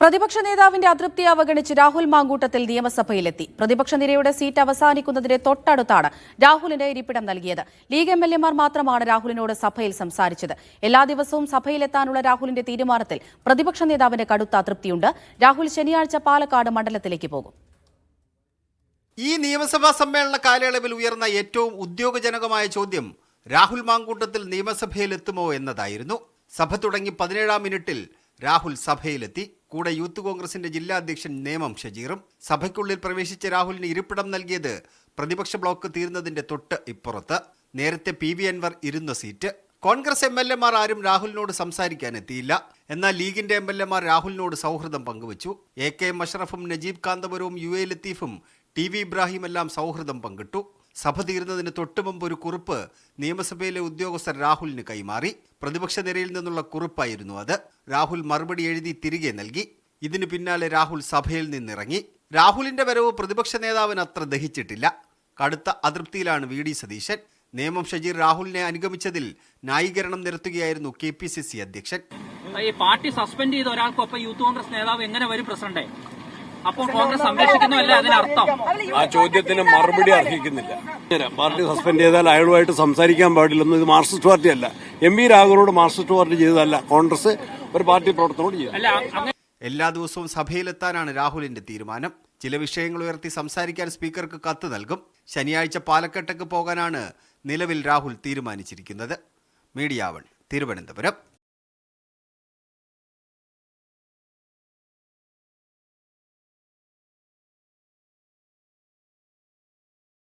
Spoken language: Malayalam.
പ്രതിപക്ഷ നേതാവിന്റെ അതൃപ്തി അവഗണിച്ച് രാഹുൽ മാങ്കൂട്ടത്തിൽ നിയമസഭയിലെത്തി. പ്രതിപക്ഷ നിരയുടെ സീറ്റ് അവസാനിക്കുന്നതിന്റെ തൊട്ടടുത്താണ് രാഹുലിന് ഇരിപ്പിടം നൽകിയത്. ലീഗ് എം എൽ എമാർ മാത്രമാണ് രാഹുലിനോട് സഭയിൽ സംസാരിച്ചത്. എല്ലാ ദിവസവും സഭയിലെത്താനുള്ള രാഹുലിന്റെ തീരുമാനത്തിൽ പ്രതിപക്ഷ നേതാവിന്റെ കടുത്ത അതൃപ്തിയുണ്ട്. രാഹുൽ ശനിയാഴ്ച പാലക്കാട് മണ്ഡലത്തിലേക്ക് പോകും. ഈ നിയമസഭാ സമ്മേളന കാലയളവിൽ ഉയർന്ന ഏറ്റവും ഉദ്യോഗജനകമായ ചോദ്യം രാഹുൽ മാങ്കൂട്ടത്തിൽ നിയമസഭയിലെത്തുമോ എന്നതായിരുന്നു. സഭ തുടങ്ങി പതിനേഴാം മിനിറ്റിൽ രാഹുൽ സഭയിലെത്തി. കൂടെ യൂത്ത് കോൺഗ്രസിന്റെ ജില്ലാ അധ്യക്ഷൻ നേമം ഷജീറും സഭയ്ക്കുള്ളിൽ പ്രവേശിച്ച രാഹുലിന് ഇരിപ്പിടം നൽകിയത് പ്രതിപക്ഷ ബ്ലോക്ക് തീർന്നതിന്റെ തൊട്ട് ഇപ്പുറത്ത്. നേരത്തെ പി വി അൻവർ ഇരുന്ന സീറ്റ്. കോൺഗ്രസ് എം എൽ എമാർ ആരും രാഹുലിനോട് സംസാരിക്കാൻ എത്തിയില്ല. എന്നാൽ ലീഗിന്റെ എം എൽ എമാർ രാഹുലിനോട് സൗഹൃദം പങ്കുവച്ചു. എ കെ എം അഷ്റഫും നജീബ് കാന്തപുരവും യു എ ലത്തീഫും ടി വി ഇബ്രാഹിം എല്ലാം സൗഹൃദം പങ്കിട്ടു. സഭ തീരുന്നതിന് തൊട്ടു മുമ്പ് ഒരു കുറിപ്പ് നിയമസഭയിലെ ഉദ്യോഗസ്ഥർ രാഹുലിന് കൈമാറി. പ്രതിപക്ഷ നിരയിൽ നിന്നുള്ള കുറിപ്പായിരുന്നു അത്. രാഹുൽ മറുപടി എഴുതി തിരികെ നൽകി. ഇതിനു പിന്നാലെ രാഹുൽ സഭയിൽ നിന്നിറങ്ങി. രാഹുലിന്റെ വരവ് പ്രതിപക്ഷ നേതാവിന് അത്ര ദഹിച്ചിട്ടില്ല. കടുത്ത അതൃപ്തിയിലാണ് വി ഡി സതീശൻ. നിയമം ഷജീർ രാഹുലിനെ അനുഗമിച്ചതിൽ ന്യായീകരണം നിരത്തുകയായിരുന്നു കെ പി സി സി അധ്യക്ഷൻ. ഈ പാർട്ടി സസ്പെൻഡ് ചെയ്ത ഒരാൾക്കൊപ്പം യൂത്ത് കോൺഗ്രസ് നേതാവ് എങ്ങനെ വരും പ്രസിഡന്റ് അപ്പോൾ കോൺഗ്രസ് സംരക്ഷിക്കുന്നു അല്ലേ അതിനർത്ഥം? ആ ചോദ്യത്തിന് മറുപടി അർഹിക്കുന്നില്ല. പാർട്ടി സസ്പെൻഡ് ചെയ്താൽ അയാളുമായിട്ട് സംസാരിക്കാൻ പാടില്ലെന്ന് ഇത് മാർക്സിസ്റ്റ് പാർട്ടി അല്ല എം വി രാഘവനോട് മാർക്സിസ്റ്റ് പാർട്ടി ചെയ്തതല്ല. കോൺഗ്രസ് ഒരു പാർട്ടി പ്രവർത്തനോട് ചെയ്തു അല്ല എല്ലാ ദിവസവും സഭയിലെത്താനാണ് രാഹുലിന്റെ തീരുമാനം. ചില വിഷയങ്ങൾ ഉയർത്തി സംസാരിക്കാൻ സ്പീക്കർക്ക് കത്ത് നൽകും. ശനിയാഴ്ച പാലക്കാട്ടേക്ക് പോകാനാണ് നിലവിൽ രാഹുൽ തീരുമാനിച്ചിരിക്കുന്നത്. മീഡിയാവൺ തിരുവനന്തപുരം.